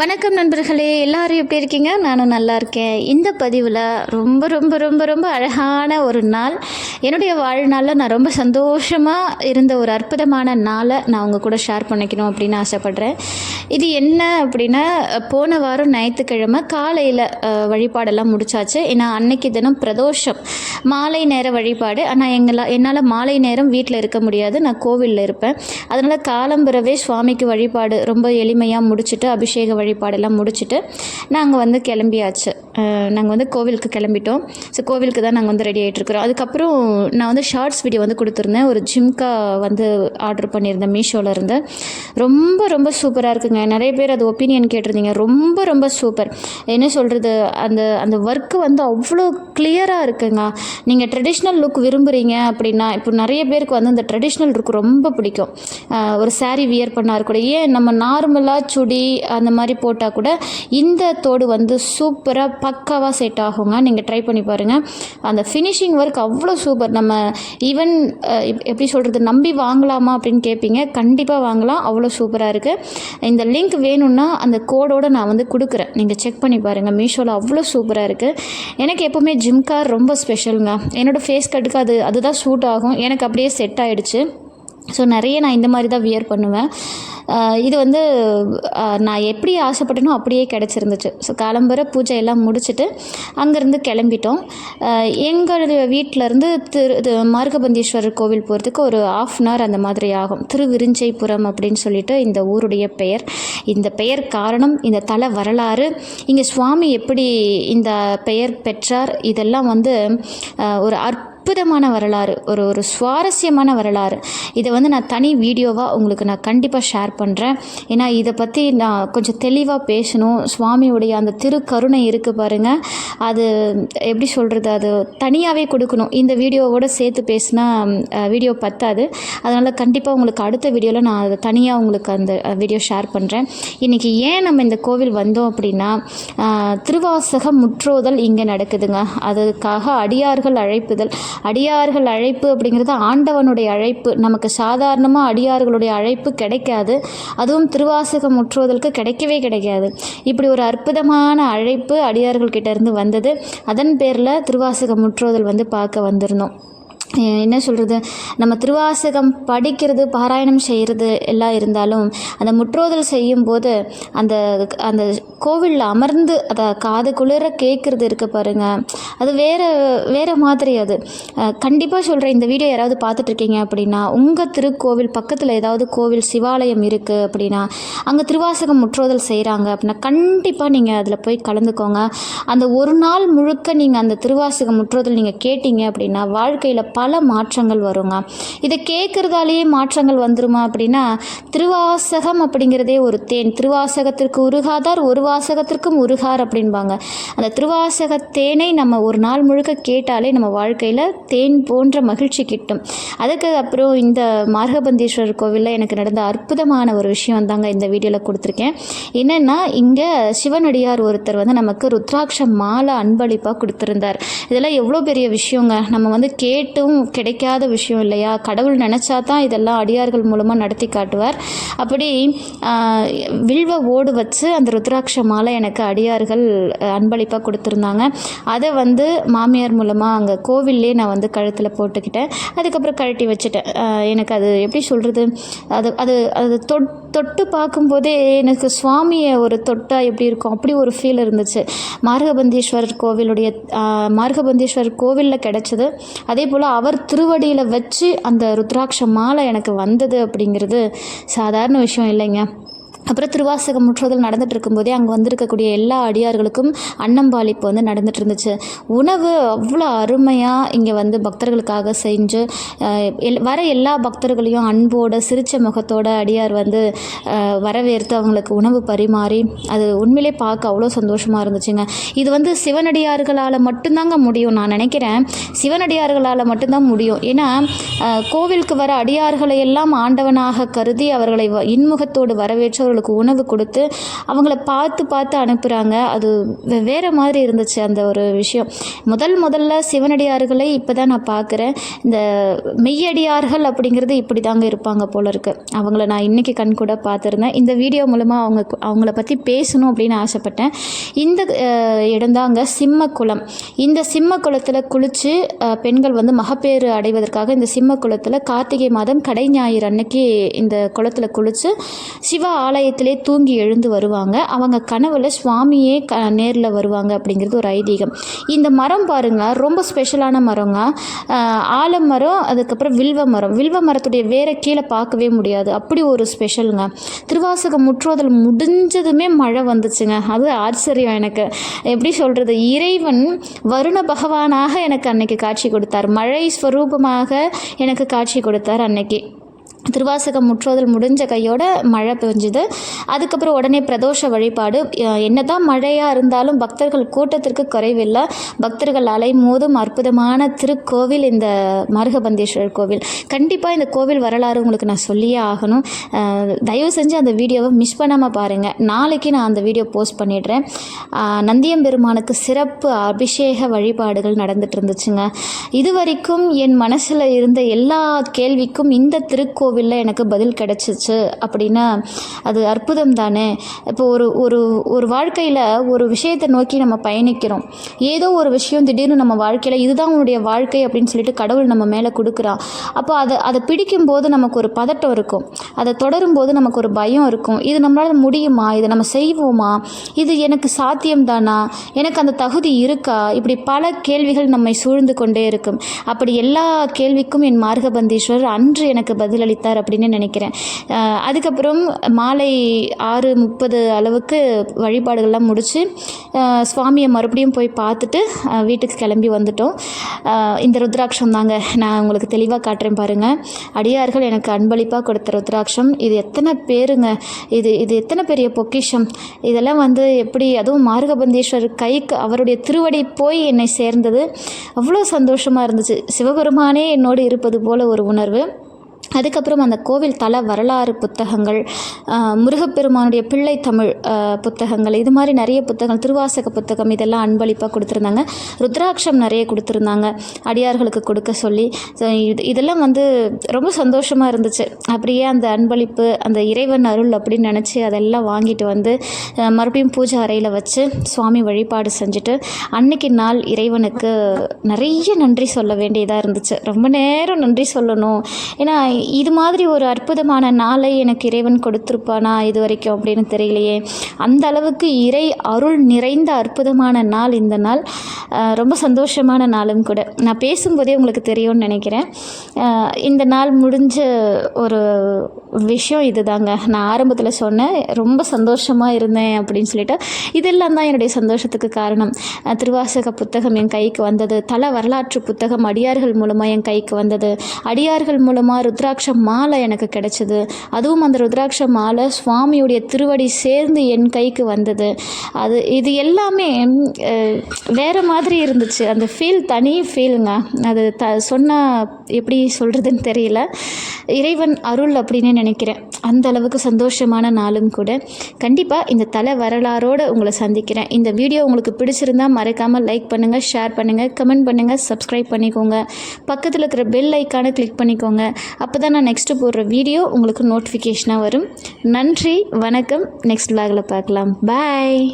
வணக்கம் நண்பர்களே எல்லாரும் எப்படி இருக்கீங்க? நானும் நல்லா இருக்கேன். இந்த பதிவில் ரொம்ப ரொம்ப ரொம்ப ரொம்ப அழகான ஒரு நாள். என்னுடைய வாழ்நாளில் நான் ரொம்ப சந்தோஷமாக இருந்த ஒரு அற்புதமான நாளை நான் உங்கள் கூட ஷேர் பண்ணிக்கணும் அப்படின்னு ஆசைப்பட்றேன். இது என்ன அப்படின்னா போன வாரம் ஞாயிற்றுக்கிழமை காலையில் வழிபாடெல்லாம் முடிச்சாச்சு. ஏன்னா அன்னைக்கு தினம் பிரதோஷம். மாலை நேர வழிபாடு. ஆனால் எங்களால் என்னால் மாலை நேரம் வீட்டில் இருக்க முடியாது. நான் கோவிலில் இருப்பேன். அதனால் காலம்புறவே சுவாமிக்கு வழிபாடு ரொம்ப எளிமையாக முடிச்சுட்டு அபிஷேக வழிபாடெல்லாம் முடிச்சுட்டு நாங்கள் வந்து கிளம்பியாச்சு. நாங்கள் வந்து கோவிலுக்கு கிளம்பிட்டோம். ஸோ கோவிலுக்கு தான் நாங்கள் வந்து ரெடி ஆகிட்டுருக்குறோம் அதுக்கப்புறம் நான் வந்து ஷார்ட்ஸ் வீடியோ வந்து கொடுத்துருந்தேன். ஒரு ஜிம்கா வந்து ஆர்டர் பண்ணியிருந்தேன் மீஷோவில் இருந்து. ரொம்ப ரொம்ப சூப்பராக இருக்குங்க. நிறைய பேர் அது ஒப்பீனியன் கேட்டிருந்தீங்க. ரொம்ப ரொம்ப சூப்பர். என்ன சொல்கிறது அந்த அந்த ஒர்க்கு வந்து அவ்வளோ கிளியராக இருக்குங்க. நீங்கள் ட்ரெடிஷ்னல் லுக் விரும்புகிறீங்க அப்படின்னா இப்போ நிறைய பேருக்கு வந்து அந்த ட்ரெடிஷ்னல் லுக் ரொம்ப பிடிக்கும். ஒரு சாரீ வியர் பண்ணா கூட. ஏன் நம்ம நார்மலாக சுடி அந்த மாதிரி போட்டால் கூட இந்த தோடு வந்து சூப்பராக பக்காவாக செட் ஆகுங்க. நீங்கள் ட்ரை பண்ணி பாருங்கள் அந்த ஃபினிஷிங் ஒர்க் அவ்வளோ சூப்பர் நம்ம ஈவன் எப்படி சொல்கிறது நம்பி வாங்கலாமா அப்படின்னு கேட்பீங்க கண்டிப்பாக வாங்கலாம். அவ்வளோ சூப்பராக இருக்குது இந்த லிங்க் வேணும்னா அந்த கோடோடு நான் வந்து கொடுக்குறேன். நீங்கள் செக் பண்ணி பாருங்கள் மீஷோவில் அவ்வளோ சூப்பராக இருக்குது எனக்கு எப்போவுமே ஜிம்கார் ரொம்ப ஸ்பெஷலுங்க என்னோடய ஃபேஸ் கட்டுக்கு அது அதுதான் சூட் ஆகும். எனக்கு அப்படியே செட் ஆகிடுச்சு ஸோ நிறைய நான் இந்த மாதிரி தான் வியர் பண்ணுவேன். இது வந்து நான் எப்படி ஆசைப்பட்டனோ அப்படியே கிடச்சிருந்துச்சு. ஸோ காலம்பர பூஜை எல்லாம் முடிச்சுட்டு அங்கேருந்து கிளம்பிட்டோம். எங்களுடைய வீட்டிலருந்து திரு இது மார்கபந்தீஸ்வரர் கோவில் போகிறதுக்கு ஒரு ஆஃப் அன் ஹவர் அந்த மாதிரி ஆகும். திருவிருஞ்சைபுரம் அப்படின்னு சொல்லிட்டு இந்த ஊருடைய பெயர். இந்த பெயர் காரணம் இந்த தல வரலாறு. இங்கே சுவாமி எப்படி இந்த பெயர் பெற்றார்? இதெல்லாம் வந்து ஒரு அற்ப அற்புதமான வரலாறு ஒரு ஒரு சுவாரஸ்யமான வரலாறு. இதை வந்து நான் தனி வீடியோவாக உங்களுக்கு நான் கண்டிப்பாக ஷேர் பண்ணுறேன் ஏன்னா இதை பற்றி நான் கொஞ்சம் தெளிவாக பேசணும். சுவாமியுடைய அந்த திருக்கருணை இருக்குது பாருங்கள் அது எப்படி சொல்கிறது அது தனியாகவே கொடுக்கணும். இந்த வீடியோவோடு சேர்த்து பேசினா வீடியோ பத்தாது. அதனால் கண்டிப்பாக உங்களுக்கு அடுத்த வீடியோவில் நான் அதை தனியாக உங்களுக்கு அந்த வீடியோ ஷேர் பண்ணுறேன் இன்றைக்கி ஏன் நம்ம இந்த கோவில் வந்தோம் அப்படின்னா திருவாசக முற்றோதல் இங்கே நடக்குதுங்க. அதுக்காக அடியார்கள் அழைப்புதல். அடியார்கள் அழைப்பு அப்படிங்கிறது ஆண்டவனுடைய அழைப்பு. நமக்கு சாதாரணமாக அடியார்களுடைய அழைப்பு கிடைக்காது. அதுவும் திருவாசகம் முற்றுவதற்கு கிடைக்கவே கிடைக்காது. இப்படி ஒரு அற்புதமான அழைப்பு அடியார்கள் கிட்டேருந்து வந்தது. அதன் பேரில் திருவாசகம் முற்றுவதல் வந்து பார்க்க வந்திருந்தோம். என்ன சொல்கிறது நம்ம திருவாசகம் படிக்கிறது பாராயணம் செய்கிறது எல்லாம் இருந்தாலும் அந்த முற்றோதல் செய்யும்போது அந்த அந்த கோவிலில் அமர்ந்து அதை காது குளிர கேட்குறது இருக்குது பாருங்கள் அது வேறு வேறு மாதிரி அது. கண்டிப்பாக சொல்கிறேன் இந்த வீடியோ யாராவது பார்த்துட்டு இருக்கீங்க அப்படின்னா உங்கள் திருக்கோவில் பக்கத்தில் ஏதாவது கோவில் சிவாலயம் இருக்குது அப்படின்னா அங்கே திருவாசகம் முற்றோதல் செய்கிறாங்க அப்படின்னா கண்டிப்பாக நீங்கள் அதில் போய் கலந்துக்கோங்க. அந்த ஒரு நாள் முழுக்க நீங்கள் அந்த திருவாசகம் முற்றோதல் நீங்கள் கேட்டீங்க அப்படின்னா வாழ்க்கையில் பல மாற்றங்கள் வருங்க. இதை கேட்குறதாலேயே மாற்றங்கள் வந்துருமா அப்படின்னா திருவாசகம் அப்படிங்கிறதே ஒரு தேன். திருவாசகத்திற்கு உருகாதார் ஒரு வாசகத்திற்கும் உருகார் அப்படின்பாங்க. அந்த திருவாசக தேனை நம்ம ஒரு நாள் முழுக்க கேட்டாலே நம்ம வாழ்க்கையில் தேன் போன்ற மகிழ்ச்சி கிட்டும். அதுக்கு அப்புறம் இந்த மார்கபந்தீஸ்வரர் கோவிலில் எனக்கு நடந்த அற்புதமான ஒரு விஷயம் தாங்க இந்த வீடியோவில் கொடுத்துருக்கேன். என்னென்னா இங்கே சிவனடியார் ஒருத்தர் வந்து நமக்கு ருத்ராட்ச மாலை அன்பளிப்பாக கொடுத்துருந்தார். இதெல்லாம் எவ்வளோ பெரிய விஷயங்க. நம்ம வந்து எதுவும் கிடைக்காத விஷயம் இல்லையா? கடவுள் நினச்சா தான் இதெல்லாம் அடியார்கள் மூலமாக நடத்தி காட்டுவார். அப்படி வில்வ ஓடு வச்சு அந்த ருத்ராட்ச மாலை எனக்கு அடியார்கள் அன்பளிப்பாக கொடுத்துருந்தாங்க. அதை வந்து மாமியார் மூலமாக அங்கே கோவில்லே நான் வந்து கழுத்தில் போட்டுக்கிட்டேன். அதுக்கப்புறம் கழட்டி வச்சுட்டேன். எனக்கு அது எப்படி சொல்கிறது அது அது அது தொட் தொட்டு பார்க்கும்போதே எனக்கு சுவாமியை ஒரு தொட்டாக எப்படி இருக்கும்? அப்படி ஒரு ஃபீல் இருந்துச்சு. மார்கபந்தீஸ்வரர் கோவிலுடைய மார்கபந்தீஸ்வரர் கோவிலில் கிடச்சிது. அதே போல் அவர் திருவடியில் வச்சு அந்த ருத்ராட்ச மாலை எனக்கு வந்தது அப்படிங்கிறது சாதாரண விஷயம் இல்லைங்க. அப்புறம் திருவாசகம் முற்றுதல் நடந்துட்டு இருக்கும்போதே அங்கே வந்திருக்கக்கூடிய எல்லா அடியார்களுக்கும் அன்னம்பாளிப்பு வந்து நடந்துட்டு இருந்துச்சு உணவு அவ்வளோ அருமையாக இங்கே வந்து பக்தர்களுக்காக செஞ்சு எல் வர எல்லா பக்தர்களையும் அன்போட சிரிச்ச முகத்தோட அடியார் வந்து வரவேற்று அவங்களுக்கு உணவு பரிமாறி அது உண்மையிலே பார்க்க அவ்வளோ சந்தோஷமாக இருந்துச்சுங்க. இது வந்து சிவனடியார்களால் மட்டும்தாங்க முடியும் நான் நினைக்கிறேன். சிவனடியார்களால் மட்டும்தான் முடியும். ஏன்னா கோவிலுக்கு வர அடியார்களை எல்லாம் ஆண்டவனாக கருதி அவர்களை வ- இன்முகத்தோடு வரவேற்று அவங்களுக்கு உணவு கொடுத்து அவங்கள பார்த்து பார்த்து அனுப்புகிறாங்க அது வே- வேற மாதிரி இருந்துச்சு அந்த ஒரு விஷயம். முதல் முதல்ல சிவனடியார்களை இப்போ தான் நான் பார்க்குறேன் இந்த மெய்யடியார்கள் அப்படிங்கிறது இப்படி தாங்க இருப்பாங்க போல இருக்கு. அவங்கள நான் இன்றைக்கி கண் கூட பார்த்துருந்தேன். இந்த வீடியோ மூலமாக அவங்க அவங்கள பற்றி பேசணும் அப்படின்னு ஆசைப்பட்டேன். இந்த இடம்தாங்க இடம்தாங்க சிம்மக்குளம். இந்த சிம்ம குளத்தில் குளித்து பெண்கள் வந்து மகப்பேறு அடைவதற்காக இந்த சிம்ம குளத்தில் கார்த்திகை மாதம் கடை ஞாயிறு அன்னைக்கு இந்த குளத்தில் குளித்து சிவ ஆலயத்திலே தூங்கி எழுந்து வருவாங்க. அவங்க கனவுல சுவாமியே க நேரில் வருவாங்க அப்படிங்கிறது ஒரு ஐதீகம். இந்த மரம் பாருங்க ரொம்ப ஸ்பெஷலான மரங்க. ஆலமரம் அதுக்கப்புறம் வில்வ மரம். வில்வ மரத்துடைய வேற கீழே பார்க்கவே முடியாது. அப்படி ஒரு ஸ்பெஷலுங்க திருவாசகம் முற்றுவதில் முடிஞ்சதுமே மழை வந்துச்சுங்க. அது ஆச்சரியம் எனக்கு. எப்படி சொல்கிறது இறைவன் வருண பகவானாக எனக்கு அன்னைக்கு காட்சி கொடுத்தார். மழை ஸ்வரூபமாக எனக்கு காட்சி கொடுத்தார் அன்னைக்கு. திருவாசகம் முற்றுவதல் முடிஞ்ச கையோட மழை பெஞ்சுது. அதுக்கப்புறம் உடனே பிரதோஷ வழிபாடு. என்னதான் மழையாக இருந்தாலும் பக்தர்கள் கூட்டத்திற்கு குறைவில்லை. பக்தர்கள் அலைமோதும் அற்புதமான திருக்கோவில் இந்த மருகபந்தேஸ்வரர் கோவில். கண்டிப்பாக இந்த கோவில் வரலாறு உங்களுக்கு நான் சொல்லியே ஆகணும். தயவு செஞ்சு அந்த வீடியோவை மிஸ் பண்ணாமல் பாருங்கள் நாளைக்கு நான் அந்த வீடியோ போஸ்ட் பண்ணிடுறேன். நந்தியம்பெருமானுக்கு சிறப்பு அபிஷேக வழிபாடுகள் நடந்துட்டு இருந்துச்சுங்க. இது வரைக்கும் என் மனசில் இருந்த எல்லா கேள்விக்கும் இந்த திருக்கோவில் கோவிலில் எனக்கு பதில் கிடைச்சிச்சு அப்படின்னா அது அற்புதம் தானே இப்போ ஒரு ஒரு ஒரு வாழ்க்கையில் ஒரு விஷயத்தை நோக்கி நம்ம பயணிக்கிறோம். ஏதோ ஒரு விஷயம் திடீர்னு நம்ம வாழ்க்கையில் இதுதான் உன்னுடைய வாழ்க்கை அப்படின்னு சொல்லிட்டு கடவுள் நம்ம மேலே கொடுக்குறான் அப்போ அதை அதை பிடிக்கும்போது நமக்கு ஒரு பதட்டம் இருக்கும். அதை தொடரும் போது நமக்கு ஒரு பயம் இருக்கும். இது நம்மளால் முடியுமா? இதை நம்ம செய்வோமா? இது எனக்கு சாத்தியம் தானா எனக்கு அந்த தகுதி இருக்கா? இப்படி பல கேள்விகள் நம்மை சூழ்ந்து கொண்டே இருக்கும். அப்படி எல்லா கேள்விக்கும் என் மார்கபந்தீஸ்வரர் அன்று எனக்கு வைத்தார் அப்படின்னு நினைக்கிறேன். அதுக்கப்புறம் மாலை ஆறு முப்பது அளவுக்கு வழிபாடுகள்லாம் முடித்து சுவாமியை மறுபடியும் போய் பார்த்துட்டு வீட்டுக்கு கிளம்பி வந்துட்டோம். இந்த ருத்ராட்சம் தாங்க. நான் உங்களுக்கு தெளிவாக காட்டுறேன் பாருங்கள் அடியார்கள் எனக்கு அன்பளிப்பாக கொடுத்த ருத்ராட்சம். இது எத்தனை பேருங்க? இது இது எத்தனை பெரிய பொக்கிஷம்? இதெல்லாம் வந்து எப்படி அதுவும் மார்கபந்தீஸ்வரர் கைக்கு அவருடைய திருவடி போய் என்னை சேர்ந்தது. அவ்வளோ சந்தோஷமாக இருந்துச்சு. சிவபெருமானே என்னோடு இருப்பது போல ஒரு உணர்வு. அதுக்கப்புறம் அந்த கோவில் தல வரலாறு புத்தகங்கள் முருகப்பெருமானுடைய பிள்ளை தமிழ் புத்தகங்கள் இது மாதிரி நிறைய புத்தகங்கள் திருவாசக புத்தகம் இதெல்லாம் அன்பளிப்பாக கொடுத்துருந்தாங்க. ருத்ராட்சம் நிறைய கொடுத்துருந்தாங்க அடியார்களுக்கு கொடுக்க சொல்லி. இது இதெல்லாம் வந்து ரொம்ப சந்தோஷமாக இருந்துச்சு. அப்படியே அந்த அன்பளிப்பு அந்த இறைவன் அருள் அப்படின்னு நினச்சி அதெல்லாம் வாங்கிட்டு வந்து மறுபடியும் பூஜை அறையில் வச்சு சுவாமி வழிபாடு செஞ்சுட்டு அன்னைக்கு நாள் இறைவனுக்கு நிறைய நன்றி சொல்ல வேண்டியதாக இருந்துச்சு. ரொம்ப நேரம் நன்றி சொல்லணும். ஏன்னா இது மாதிரி ஒரு அற்புதமான நாளை எனக்கு இறைவன் கொடுத்துருப்பானா இது வரைக்கும் அப்படின்னு தெரியலையே. அந்த அளவுக்கு இறை அருள் நிறைந்த அற்புதமான நாள் இந்த நாள். ரொம்ப சந்தோஷமான நாளும் கூட. நான் பேசும்போதே உங்களுக்கு தெரியும்னு நினைக்கிறேன். இந்த நாள் முடிஞ்ச ஒரு விஷயம் இதுதாங்க. நான் ஆரம்பத்தில் சொன்னேன் ரொம்ப சந்தோஷமாக இருந்தேன் அப்படின்னு சொல்லிட்டு. இதெல்லாம் தான் என்னுடைய சந்தோஷத்துக்கு காரணம். திருவாசக புத்தகம் என் கைக்கு வந்தது. தல வரலாற்று புத்தகம் அடியார்கள் மூலமாக என் கைக்கு வந்தது. அடியார்கள் மூலமாக ருத்ராட்ச மாலை எனக்கு கிடைச்சது. அதுவும் அந்த ருத்ராட்ச மாலை சுவாமியுடைய திருவடி சேர்ந்து என் கைக்கு வந்தது. அது இது எல்லாமே வேறு வேற மாதிரி இருந்துச்சு. அந்த ஃபீல் தனி ஃபீலுங்க அது த சொன்னால் எப்படி சொல்கிறதுன்னு தெரியல. இறைவன் அருள் அப்படின்னு நினைக்கிறேன். அந்த அளவுக்கு சந்தோஷமான நாளும் கூட. கண்டிப்பாக இந்த தலை வரலாறோடு உங்களை சந்திக்கிறேன். இந்த வீடியோ உங்களுக்கு பிடிச்சிருந்தா மறக்காமல் லைக் பண்ணுங்கள் ஷேர் பண்ணுங்கள் கமெண்ட் பண்ணுங்கள் சப்ஸ்கிரைப் பண்ணிக்கோங்க. பக்கத்தில் இருக்கிற பெல் ஐக்கானை கிளிக் பண்ணிக்கோங்க. அப்போ தான் நான் நெக்ஸ்ட்டு போடுற வீடியோ உங்களுக்கு நோட்டிஃபிகேஷனாக வரும். நன்றி வணக்கம். நெக்ஸ்ட் விலாகில் பார்க்கலாம். பாய்